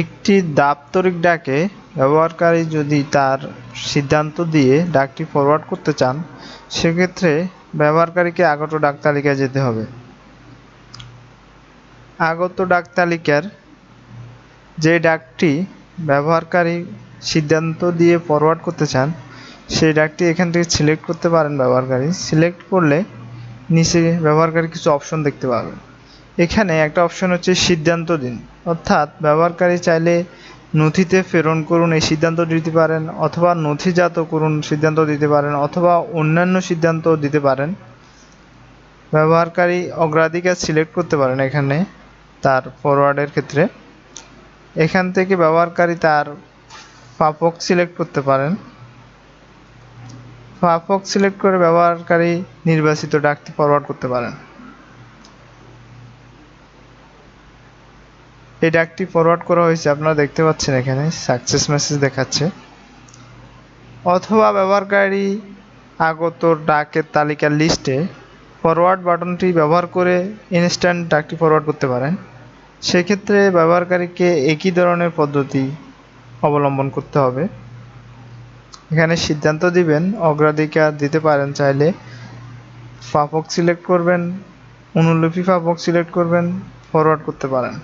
একটি দাপ্তরিক ডাকে ব্যবহারকারী যদি তার সিদ্ধান্ত দিয়ে ডাকটি ফরওয়ার্ড করতে চান, সেক্ষেত্রে ব্যবহারকারীকে আগত ডাক তালিকায় যেতে হবে। আগত ডাক তালিকার যে ডাকটি ব্যবহারকারী সিদ্ধান্ত দিয়ে ফরওয়ার্ড করতে চান, সেই ডাকটি এখান থেকে সিলেক্ট করতে পারেন ব্যবহারকারী। সিলেক্ট করলে নিচে ব্যবহারকারী কিছু অপশন দেখতে পাবেন। এখানে একটা অপশন হচ্ছে সিদ্ধান্ত দিন। অর্থাৎ ব্যবহারকারী চাইলে নথিতে প্রেরণ করুন, এই সিদ্ধান্ত দিতে পারেন, অথবা নথিজাত করুন, সিদ্ধান্ত দিতে পারেন, অথবা অন্যান্য সিদ্ধান্ত দিতে পারেন। ব্যবহারকারী অগ্রাধিকার সিলেক্ট করতে পারেন এখানে তার ফরওয়ার্ডের ক্ষেত্রে। এখান থেকে ব্যবহারকারী তার পাপক সিলেক্ট করতে পারেন। পাপক সিলেক্ট করে ব্যবহারকারী নির্বাচিত ডাকটি ফরওয়ার্ড করতে পারেন। এই ডাকটি ফরওয়ার্ড করা হয়েছে, আপনারা দেখতে পাচ্ছেন এখানে সাকসেস মেসেজ দেখাচ্ছে। অথবা ব্যবহারকারী আগত ডাকের তালিকার লিস্টে ফরওয়ার্ড বাটনটি ব্যবহার করে ইনস্ট্যান্ট ডাকটি ফরওয়ার্ড করতে পারেন। সেক্ষেত্রে ব্যবহারকারীকে একই ধরনের পদ্ধতি অবলম্বন করতে হবে। এখানে সিদ্ধান্ত দিবেন, অগ্রাধিকার দিতে পারেন চাইলে। প্রাপক সিলেক্ট করবেন, অনুলিপি প্রাপক সিলেক্ট করবেন ফরওয়ার্ড করতে পারেন।